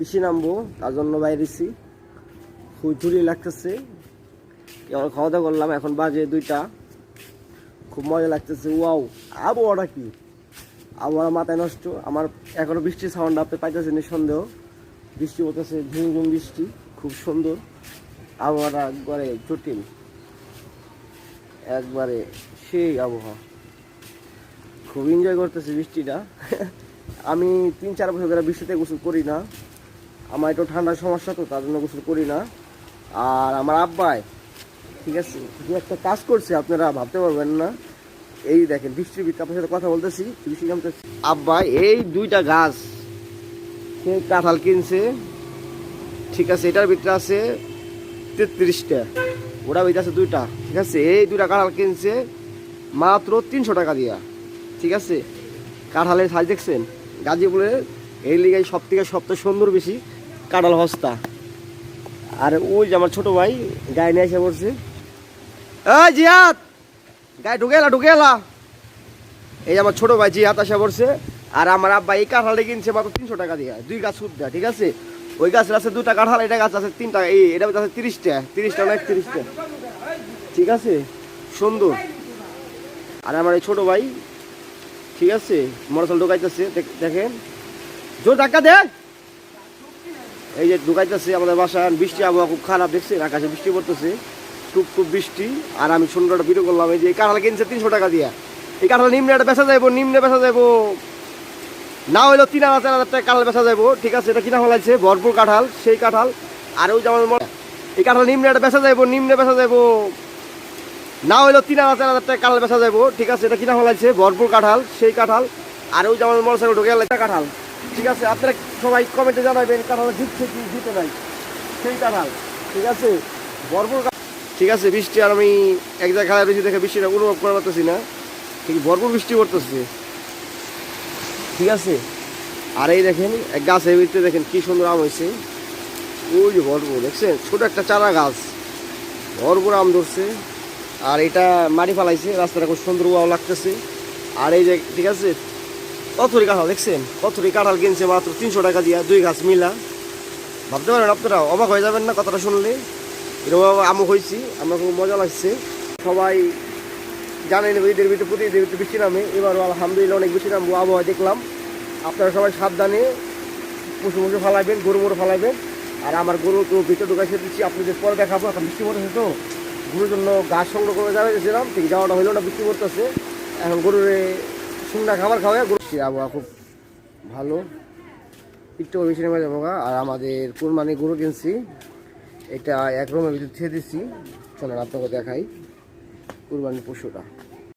বেশি নামবো তার জন্য বাইরেছি খুব ঝুলি লাগতেছে। এবার খাওয়া দাওয়া করলাম, এখন বাজে দুইটা। খুব মজা লাগতেছে, ওয়াও। আবহাওয়াটা কি? আবহাওয়া মাথায় নষ্ট। আমার এখনও বৃষ্টির সাউন্ড আপনি পাইতেছেন এই সন্দেহ বৃষ্টি হতেছে ঝুম ঝুম বৃষ্টি। খুব সুন্দর। আবহাওয়াটা একবারে জটিল। একবারে সেই আবহাওয়া। খুব এনজয় করতেছে বৃষ্টিটা। আমি তিন চার বছর ধরে বৃষ্টিতে গোসল করি না। আমার একটু ঠান্ডার সমস্যা তো, তার জন্য গোসল করি না। আর আমার আব্বাই, ঠিক আছে, যে একটা কাজ করছে, আপনারা ভাবতে পারবেন না। এই দেখেন, বৃষ্টির ভিতরে আপনার সাথে কথা বলতেছি, বৃষ্টি নামতেছি। আব্বা এই দুইটা গাছ সে কাঁঠাল কিনছে, ঠিক আছে, এটার ভিতরে আছে তেত্রিশটা ওটা ভিতরে আছে দুইটা, ঠিক আছে, এই দুইটা কাঁঠাল কিনছে মাত্র তিনশো টাকা দিয়া, ঠিক আছে। কাঁঠালের সাইজ দেখছেন? গাজীপুরে, এই লিগাই সব থেকে সবচেয়ে সুন্দর বেশি। কাঁঠাল হস্তা। আর ওই যে আমার ছোট ভাই গায়ে নিয়ে এসে পড়ছে। এই জিয়াত গায়ে ঢুকে এলা ঢুকে এলা। এই আমার ছোট ভাই জিয়াত আসে পড়ছে। আর আমার আব্বা এই কাঁঠালটা কিনছে মাত্র তিনশো টাকা দিয়ে। দুই গাছ সুদ দেয় ঠিক আছে? ওই গাছের আছে দুটা কাঁঠাল এটা গাছ আছে তিনটা এই এটা আছে তিরিশটা। তিরিশটা না একত্রিশটা। ঠিক আছে? সুন্দর। আর আমার এই ছোটো ভাই ঠিক আছে? মোটরসাইকেল ঢোকাইতেছে দেখ- দেখেন। জোর ধাক্কা দে! এই যে ঢুকাইতেছে আমাদের বাসা বৃষ্টি আবহাওয়া খুব খারাপ, দেখছেন? আকাশে বৃষ্টি পড়তেছে টুপ টুপ বৃষ্টি, আর আমি সুন্দর একটা ভিডিও করলাম, এই যে কাঁঠাল কিনছে তিনশো টাকা দিয়া। এই কাঁঠাল নিম্নে একটা বেচা যাইবো, নিম্নে বেচা যাইবো। না হইলেও তিন হাজার, চার হাজার টাকা কাঁঠাল বেচা যাইবো, ঠিক আছে? এটা কিনা হলাইছে ভরপুর কাঁঠাল, সেই কাঁঠাল। আর ওই যে আমার মনে- এই কাঁঠাল নিম্নে একটা বেচা যাইবো, নিম্নে বেচা যাইবো। না হইলেও তিন হাজার, চার হাজার টাকা কাঁঠাল বেচা যাইবো, ঠিক আছে? এটা কিনা হলাইছে ভরপুর কাঁঠাল, সেই কাঁঠাল। আর ওই যে আমার মোটরসাইকেল ঢুকে কাঁঠাল। ঠিক আছে? আপনারা সবাই কমেন্টে জানাবেন কাঁঠাল জিতছে কি জিতে নাই। সেই কাঁঠাল ঠিক আছে? ভরপুর ঠিক আছে, বৃষ্টি আর আমি এক জায়গায় বেশি দেখে বৃষ্টিটা অনুভব করা পারতেছি না। ঠিক ভরপুর বৃষ্টি পড়তেছে। ঠিক আছে? আর এই দেখেন, এক গাছের ভিতরে দেখেন কী সুন্দর আম হয়েছে। ওই যে ভরপুর দেখছেন? ছোটো একটা চারা গাছ। ভরপুর আম ধরছে। আর এটা মাটি ফালাইছে, রাস্তাটা খুব সুন্দর লাগতেছে। আর এই যে, ঠিক আছে? কথরি কাঁঠাল দেখছেন? কথরি কাঁঠাল কিনছে মাত্র তিনশো টাকা দিয়া দুই গাছ মিলা। ভাবতে পারেন আপনারা, অবাক হয়ে যাবেন না কথাটা শুনলে? এরকম আমও হয়েছি আমার খুব মজা লাগছে। সবাই জানেন ঈদের ভিতরে প্রতি ঈদের ভিতরে বৃষ্টি নামে। এবারও আলহামদুলিল্লাহ অনেক বৃষ্টি নামবো, আবহাওয়া দেখলাম। আপনারা সবাই সাবধানে পশু পশু ফালাইবেন, গরু মরু ফালাইবেন। আর আমার গরু তো ভিতরে ঢুকাই দিচ্ছি আপনি আপনাদের পরে দেখাবো, এখন বৃষ্টি পড়তেছে তো। গরুর জন্য গাছ সংগ্রহ করে যাবে গেছিলাম ঠিক যাওয়াটা হইল না, বৃষ্টি পড়তেছে। এখন গরুরে সুন্দর খাবার খাওয়া আবহাওয়া খুব ভালো। একটু বেশি নেমে যাব। আর আমাদের কোরবানি গরু কিনছি। এটা এক রুমের ভিতরে ছেড়ে দিচ্ছি চলেন আপনাকে দেখাই কুরবানি পশুটা।